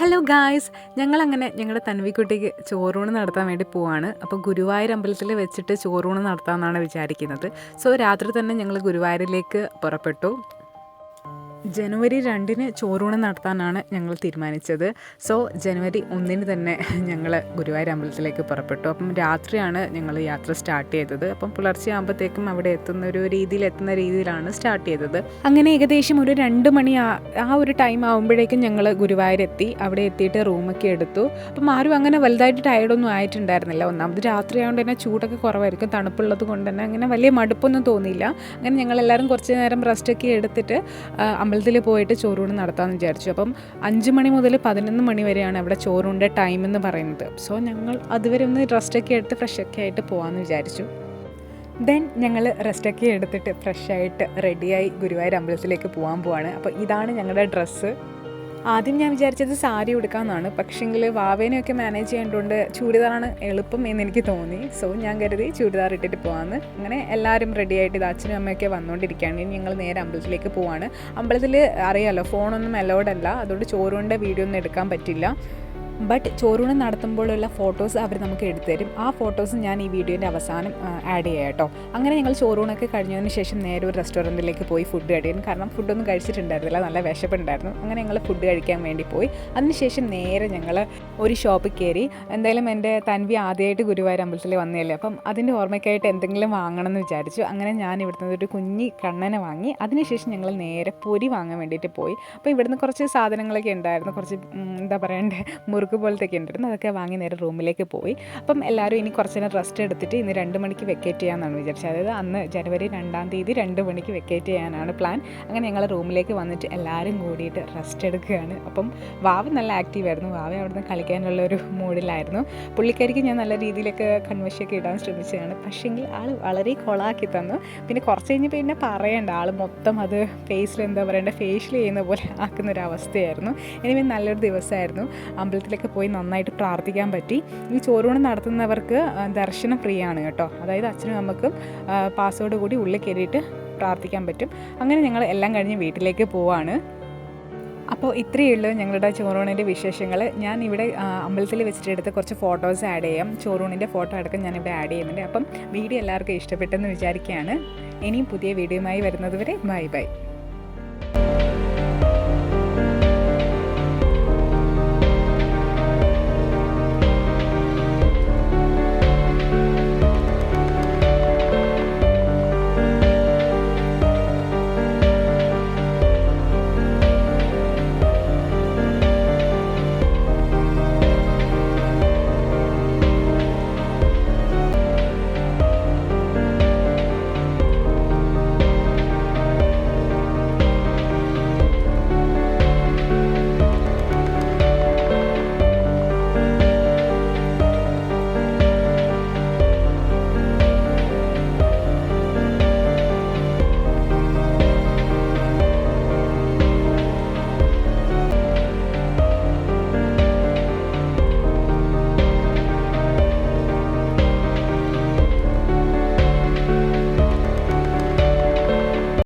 Hello guys ഞങ്ങളങ്ങനെ ഞങ്ങളുടെ തൻവിക്കുട്ടിക്ക് ചോറൂണ് നടത്താൻ വേണ്ടി പോവാണ്. അപ്പോൾ ഗുരുവായൂർ അമ്പലത്തിൽ വെച്ചിട്ട് ചോറൂണ് നടത്താമെന്നാണ് വിചാരിക്കുന്നത്. സോ രാത്രി തന്നെ ഞങ്ങൾ ഗുരുവായൂരിലേക്ക് പുറപ്പെട്ടു. ജനുവരി രണ്ടിന് ചോറൂണ് നടത്താനാണ് ഞങ്ങൾ തീരുമാനിച്ചത്. സോ ജനുവരി ഒന്നിന് തന്നെ ഞങ്ങൾ ഗുരുവായൂർ അമ്പലത്തിലേക്ക് പുറപ്പെട്ടു. അപ്പം രാത്രിയാണ് ഞങ്ങൾ യാത്ര സ്റ്റാർട്ട് ചെയ്തത്. അപ്പം പുലർച്ചെ ആകുമ്പോഴത്തേക്കും അവിടെ എത്തുന്ന ഒരു രീതിയിൽ എത്തുന്ന രീതിയിലാണ് സ്റ്റാർട്ട് ചെയ്തത്. അങ്ങനെ ഏകദേശം ഒരു രണ്ട് മണി ആ ഒരു ടൈം ആകുമ്പോഴേക്കും ഞങ്ങൾ ഗുരുവായൂർ എത്തി. അവിടെ എത്തിയിട്ട് റൂമൊക്കെ എടുത്തു. അപ്പം ആരും അങ്ങനെ വലുതായിട്ട് ടയർഡൊന്നും ആയിട്ടുണ്ടായിരുന്നില്ല. ഒന്നാമത് രാത്രി ആയതുകൊണ്ട് തന്നെ ചൂടൊക്കെ കുറവായിരിക്കും. തണുപ്പുള്ളത് കൊണ്ട് തന്നെ അങ്ങനെ വലിയ മടുപ്പൊന്നും തോന്നിയില്ല. അങ്ങനെ ഞങ്ങളെല്ലാവരും കുറച്ച് നേരം റെസ്റ്റൊക്കെ എടുത്തിട്ട് അമ്പലത്തിൽ പോയിട്ട് ചോറൂണ് നടത്താമെന്ന് വിചാരിച്ചു. അപ്പം അഞ്ച് മണി മുതൽ പതിനൊന്ന് മണി വരെയാണ് അവിടെ ചോറൂണിന്റെ ടൈം എന്ന് പറയുന്നത്. സോ ഞങ്ങൾ അതുവരെ ഒന്ന് റെസ്റ്റൊക്കെ എടുത്ത് ഫ്രഷൊക്കെ ആയിട്ട് പോകാമെന്ന് വിചാരിച്ചു. ദെൻ ഞങ്ങൾ റെസ്റ്റൊക്കെ എടുത്തിട്ട് ഫ്രഷായിട്ട് റെഡിയായി ഗുരുവായൂർ അമ്പലത്തിലേക്ക് പോകാൻ പോവാണ്. അപ്പോൾ ഇതാണ് ഞങ്ങളുടെ ഡ്രസ്സ് ആദ്യം ഞാൻ വിചാരിച്ചത് സാരി ഉടുക്കാമെന്നാണ് പക്ഷേങ്കിൽ വാവേനെയൊക്കെ മാനേജ് ചെയ്യേണ്ടതുകൊണ്ട് ചൂടിദാറാണ് എളുപ്പം എന്ന് എനിക്ക് തോന്നി. സോ ഞാൻ കരുതി ചൂടിദാർ ഇട്ടിട്ട് പോകാമെന്ന് അങ്ങനെ എല്ലാവരും റെഡി ആയിട്ട് ഇത് അച്ഛനും അമ്മയൊക്കെ വന്നുകൊണ്ടിരിക്കുകയാണ് ഇനി ഞങ്ങൾ നേരെ അമ്പലത്തിലേക്ക് പോവാണ്. അമ്പലത്തിൽ അറിയാമല്ലോ ഫോണൊന്നും അലൗഡ് അല്ല. അതുകൊണ്ട് ചോറുകൊണ്ട് വീഡിയോ ഒന്നും എടുക്കാൻ പറ്റില്ല. ബട്ട് ചോറൂണ് നടത്തുമ്പോഴുള്ള ഫോട്ടോസ് അവർ നമുക്ക് എടുത്തു തരും ആ ഫോട്ടോസ് ഞാൻ ഈ വീഡിയോന്റെ അവസാനം ആഡ് ചെയ്യാം കേട്ടോ. അങ്ങനെ ഞങ്ങൾ ചോറൂണൊക്കെ കഴിഞ്ഞതിന് ശേഷം നേരെ ഒരു റെസ്റ്റോറന്റിലേക്ക് പോയി ഫുഡ് കഴിക്കും കാരണം ഫുഡൊന്നും കഴിച്ചിട്ടുണ്ടായിരുന്നില്ല. നല്ല വിശപ്പുണ്ടായിരുന്നു. അങ്ങനെ ഞങ്ങൾ ഫുഡ് കഴിക്കാൻ വേണ്ടി പോയി. അതിനുശേഷം നേരെ ഞങ്ങൾ ഒരു ഷോപ്പിൽ കയറി. എന്തായാലും എന്റെ തൻവി ആദ്യമായിട്ട് ഗുരുവായൂർ അമ്പലത്തിൽ വന്നതല്ലേ. അപ്പം അതിന്റെ ഓർമ്മയ്ക്കായിട്ട് എന്തെങ്കിലും വാങ്ങണം എന്ന് വിചാരിച്ചു. അങ്ങനെ ഞാൻ ഇവിടുന്ന് ഒരു കുഞ്ഞി കണ്ണനെ വാങ്ങി. അതിനുശേഷം ഞങ്ങൾ നേരെ പൊരി വാങ്ങാൻ വേണ്ടിയിട്ട് പോയി. അപ്പോൾ ഇവിടുന്ന് കുറച്ച് സാധനങ്ങളൊക്കെ ഉണ്ടായിരുന്നു. കുറച്ച് എന്താ പറയണ്ടേ? മുറുക്ക് പോലത്തെയൊക്കെ ഉണ്ടായിരുന്നു. അതൊക്കെ വാങ്ങി നേരെ റൂമിലേക്ക് പോയി. അപ്പം എല്ലാവരും ഇനി കുറച്ച് നേരം റെസ്റ്റ് എടുത്തിട്ട് ഇന്ന് രണ്ട് മണിക്ക് വെക്കേറ്റ് ചെയ്യാമെന്നാണ് വിചാരിച്ചത്. അതായത് അന്ന് ജനുവരി രണ്ടാം തീയതി രണ്ട് മണിക്ക് വെക്കേറ്റ് ചെയ്യാനാണ് പ്ലാൻ അങ്ങനെ ഞങ്ങൾ റൂമിലേക്ക് വന്നിട്ട് എല്ലാവരും കൂടിയിട്ട് റെസ്റ്റ് എടുക്കുകയാണ്. അപ്പം വാവ് നല്ല ആക്റ്റീവ് വാവ് അവിടുന്ന് കളിക്കാനുള്ള ഒരു മൂഡിലായിരുന്നു. പുള്ളിക്കാരിക്ക് ഞാൻ നല്ല രീതിയിലൊക്കെ കൺവേഴ്സൊക്കെ ഇടാൻ ശ്രമിച്ചതാണ്. പക്ഷേങ്കിൽ ആൾ വളരെ കൊളാക്കി തന്നു. പിന്നെ കുറച്ച് കഴിഞ്ഞ് പിന്നെ പറയേണ്ട. ആൾ മൊത്തം അത് ഫേസിൽ എന്താ പറയണ്ട ഫേഷ്യൽ ചെയ്യുന്ന പോലെ ആക്കുന്ന ഒരു അവസ്ഥയായിരുന്നു. ഇനി നല്ലൊരു ദിവസമായിരുന്നു. അമ്പലത്തിലൊക്കെ പോയി നന്നായിട്ട് പ്രാർത്ഥിക്കാൻ പറ്റി. ഈ ചോറൂണ് നടത്തുന്നവർക്ക് ദർശനം ഫ്രീ ആണ് കേട്ടോ. അതായത് അച്ഛനും നമുക്കും പാസ്വേഡ് കൂടി ഉള്ളിൽ കയറിയിട്ട് പ്രാർത്ഥിക്കാൻ പറ്റും. അങ്ങനെ ഞങ്ങൾ എല്ലാം കഴിഞ്ഞ് വീട്ടിലേക്ക് പോവാണ്. അപ്പോൾ ഇത്രയേ ഉള്ളൂ ഞങ്ങളുടെ ചോറൂണിന്റെ വിശേഷങ്ങൾ ഞാൻ ഇവിടെ അമ്പലത്തിൽ വെച്ചിട്ട് എടുത്ത് കുറച്ച് ഫോട്ടോസ് ആഡ് ചെയ്യാം. ചോറൂണിന്റെ ഫോട്ടോ അടക്കം ഞാനിവിടെ ആഡ് ചെയ്യുന്നുണ്ട്. അപ്പം വീഡിയോ എല്ലാവർക്കും ഇഷ്ടപ്പെട്ടെന്ന് വിചാരിക്കുകയാണ്. ഇനിയും പുതിയ വീഡിയോയുമായി വരുന്നതുവരെ ബൈ ബൈ.